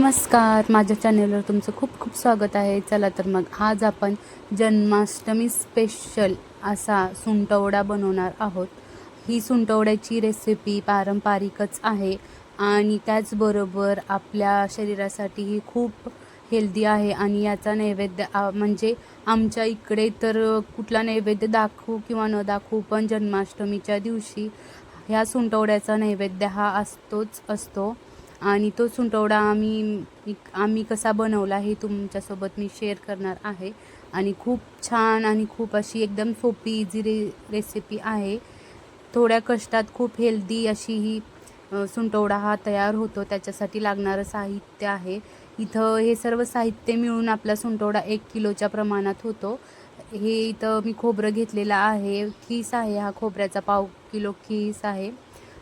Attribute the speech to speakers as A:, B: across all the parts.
A: नमस्कार माझ्या चॅनेलवर तुमचं खूप खूप स्वागत आहे. चला तर मग आज आपण जन्माष्टमी स्पेशल असा सुंटवडा बनवणार आहोत. ही सुंटवड्याची रेसिपी पारंपरिकच आहे आणि त्याचबरोबर आपल्या शरीरासाठीही खूप हेल्दी आहे आणि याचा नैवेद्य म्हणजे आमच्या इकडे तर कुठला नैवेद्य दाखवू किंवा न दाखवू पण जन्माष्टमीच्या दिवशी ह्या सुंटवड्याचा नैवेद्य हा असतोच असतो. आणि तो सुंटवडा आम्ही आम्ही कसा बनवला हे तुमच्यासोबत मी शेअर करणार आहे. आणि खूप छान आणि खूप अशी एकदम सोपी इझी रे रेसिपी आहे. थोड्या कष्टात खूप हेल्दी अशी ही सुंटवडा हा तयार होतो. त्याच्यासाठी लागणारं साहित्य आहे. इथं हे सर्व साहित्य मिळून आपला सुंटवडा एक किलोच्या प्रमाणात होतो. हे इथं मी खोबरं घेतलेलं आहे. खीस आहे हा खोबऱ्याचा पाव किलो खीस आहे.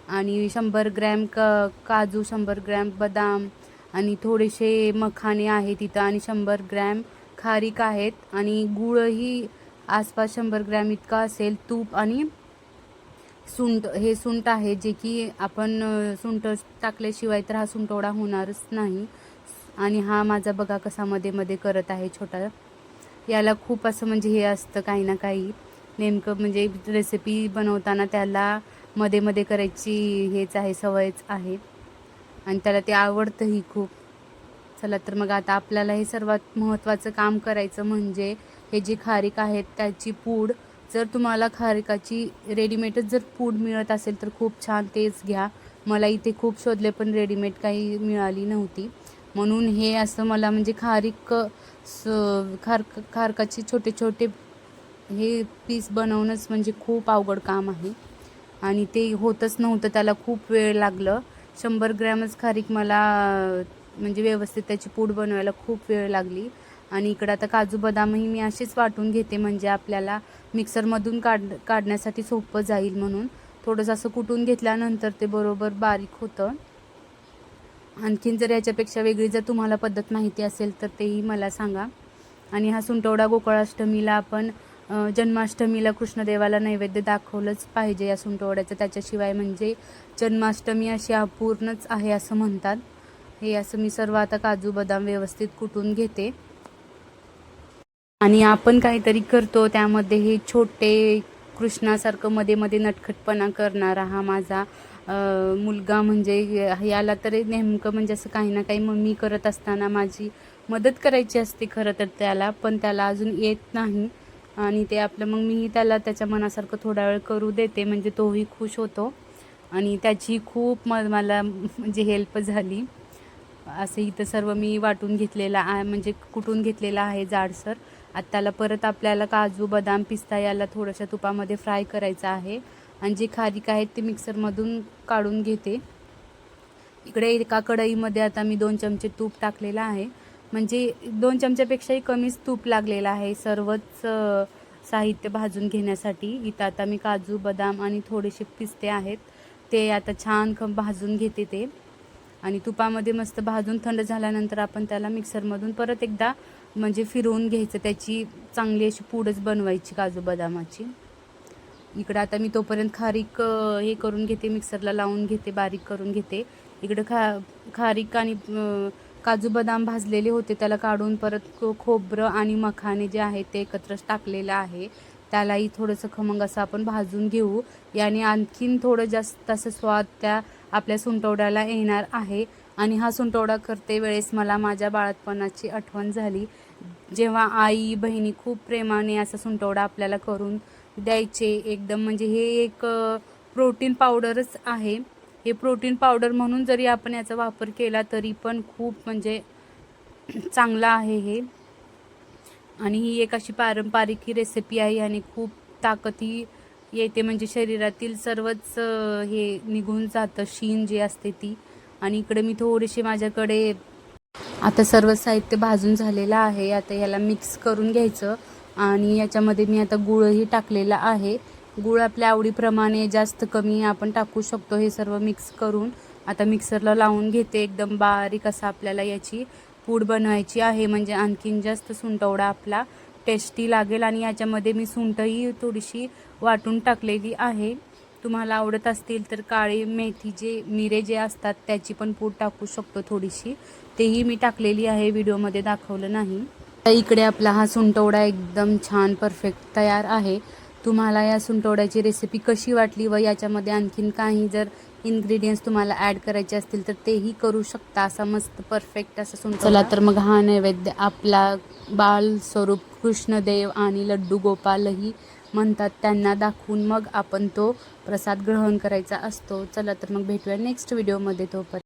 A: आणि शंभर ग्रॅम क काजू शंभर ग्रॅम बदाम आणि थोडेसे मखाने आहेत इथं आणि शंभर ग्रॅम खारीक आहेत आणि गुळही आसपास शंभर ग्रॅम इतका असेल तूप आणि सुंट हे सुंट आहे जे की आपण सुंट टाकल्याशिवाय तर हा सुंटवडा होणारच नाही. आणि हा माझा बघा कसा मध्ये मध्ये करत आहे छोटा. याला खूप असं म्हणजे हे असतं काही ना काही. नेमकं म्हणजे रेसिपी बनवताना त्याला मध्ये मध्ये करायची हेच आहे सवयच आहे. आणि त्याला ते आवडतंही खूप. चला तर मग आता आपल्याला हे सर्वात महत्त्वाचं काम करायचं म्हणजे हे जे खारीक आहेत त्याची पूड. जर तुम्हाला खारिकाची रेडीमेडच जर पूड मिळत असेल तर खूप छान तेच घ्या. मला इथे खूप शोधले पण रेडीमेड काही मिळाली नव्हती. म्हणून हे असं मला म्हणजे खारीक स खार खारकाचे छोटे छोटे हे पीस बनवणंच म्हणजे खूप अवघड काम आहे. आणि ते होतच नव्हतं त्याला खूप वेळ लागलं. शंभर ग्रॅमच खारीक मला म्हणजे व्यवस्थित त्याची पूड बनवायला खूप वेळ लागली. आणि इकडं आता काजू बदामही मी असेच वाटून घेते म्हणजे आपल्याला मिक्सरमधून काढ काढण्यासाठी सोपं जाईल म्हणून. थोडंसं असं कुटून घेतल्यानंतर ते बरोबर बारीक होतं. आणखीन जर याच्यापेक्षा वेगळी जर तुम्हाला पद्धत माहिती असेल तर तेही मला सांगा. आणि हा सुंटवडा गोकुळाष्टमीला आपण जन्माष्टमीला कृष्णदेवाला नैवेद्य दाखवलंच पाहिजे या सुंटवड्याचं. त्याच्याशिवाय म्हणजे जन्माष्टमी अशी अपूर्णच आहे असं म्हणतात. हे असं मी सर्व आता काजू बदाम व्यवस्थित कुटून घेते. आणि आपण काहीतरी करतो त्यामध्ये हे छोटे कृष्णासारखं मध्ये मध्ये नटखटपणा करणारा हा माझा मुलगा म्हणजे याला तर नेमकं म्हणजे असं काही ना काही मग मी करत असताना माझी मदत करायची असते खरं तर त्याला पण त्याला अजून येत नाही. आणि ते आपलं मग मी त्याला त्याच्या मनासारखं थोडा वेळ करू देते म्हणजे तोही खुश होतो. आणि त्याची खूप म मला म्हणजे हेल्प झाली. असं इथं सर्व मी वाटून घेतलेलं म्हणजे आहे म्हणजे कुटून घेतलेलं आहे जाडसर आता त्याला परत आपल्याला काजू बदाम पिस्ता याला थोड्याशा तुपामध्ये फ्राय करायचं आहे. आणि जे खारीक आहेत ते मिक्सरमधून काढून घेते. इकडे एका कढईमध्ये आता मी दोन चमचे तूप टाकलेलं आहे. म्हणजे दोन चमच्यापेक्षाही कमीच तूप लागलेलं आहे. सर्वच साहित्य भाजून घेण्यासाठी. इथं आता मी काजू बदाम आणि थोडेसे पिस्ते आहेत. ते आता छान ख भाजून घेते ते. आणि तुपामध्ये मस्त भाजून थंड झाल्यानंतर आपण त्याला मिक्सरमधून परत एकदा म्हणजे फिरवून घ्यायचं. त्याची चांगली अशी पूडच बनवायची काजू बदामाची. इकडं आता मी तोपर्यंत खारीक हे करून घेते मिक्सरला लावून घेते बारीक करून घेते. इकडं खा खारीक आणि काजू बदाम भाजलेले होते त्याला काढून परत खोबरं आणि मखाने जे आहे ते एकत्रच टाकलेलं आहे. त्यालाही थोडंसं खमंग असं आपण भाजून घेऊ. याने आणखीन थोडं जास्त असं स्वाद त्या आपल्या सुंटवड्याला येणार आहे. आणि हा सुंटवडा करते वेळेस मला माझ्या बाळपणाची आठवण झाली. जेव्हा आई बहिणी खूप प्रेमाने असा सुंटवडा आपल्याला करून द्यायचे एकदम म्हणजे हे एक प्रोटीन पावडरच आहे. हे प्रोटीन पावडर म्हणून जरी आपण याचा वापर केला तरी पण खूप म्हणजे चांगला आहे हे. आणि ही एक अशी पारंपरिक ही रेसिपी आहे आणि खूप ताकदही येते. म्हणजे शरीरातील सर्वच हे निघून जातं. शीन जी असते ती. आणि इकडे मी थोडीशी माझ्याकडे आता सर्व साहित्य भाजून झालेलं आहे. आता याला मिक्स करून घ्यायचं. आणि याच्यामध्ये मी आता गुळही टाकलेला आहे. गूळ आपल्या आवडीप्रमाणे जास्त कमी आपण टाकू शकतो. हे सर्व मिक्स करून आता मिक्सरला लावून घेते. एकदम बारीक असं आपल्याला याची पूड बनवायची आहे. म्हणजे आणखीन जास्त सुंटवडा आपला टेस्टी लागेल आणि याच्यामध्ये मी सुंटही थोडीशी वाटून टाकलेली आहे. तुम्हाला आवडत असतील तर काळी मेथी जे मिरे जे असतात त्याची पण पूड टाकू शकतो थोडीशी. तेही मी टाकलेली आहे. व्हिडिओमध्ये दाखवलं नाही. तर इकडे आपला हा सुंटवडा एकदम छान परफेक्ट तयार आहे. तुम्हाला या सुंटवड्याची रेसिपी कशी वाटली व याच्यामध्ये आणखीन काही जर इन्ग्रेडियंट्स तुम्हाला ॲड करायचे असतील तर तेही करू शकता. असा मस्त परफेक्ट असा सुंट चला तर मग हा नैवेद्य आपला बाल स्वरूप कृष्णदेव आणि लड्डू गोपालही म्हणतात. त्यांना दाखवून मग आपण तो प्रसाद ग्रहण करायचा असतो. चला तर मग भेटूया नेक्स्ट व्हिडिओमध्ये तोपर्यंत.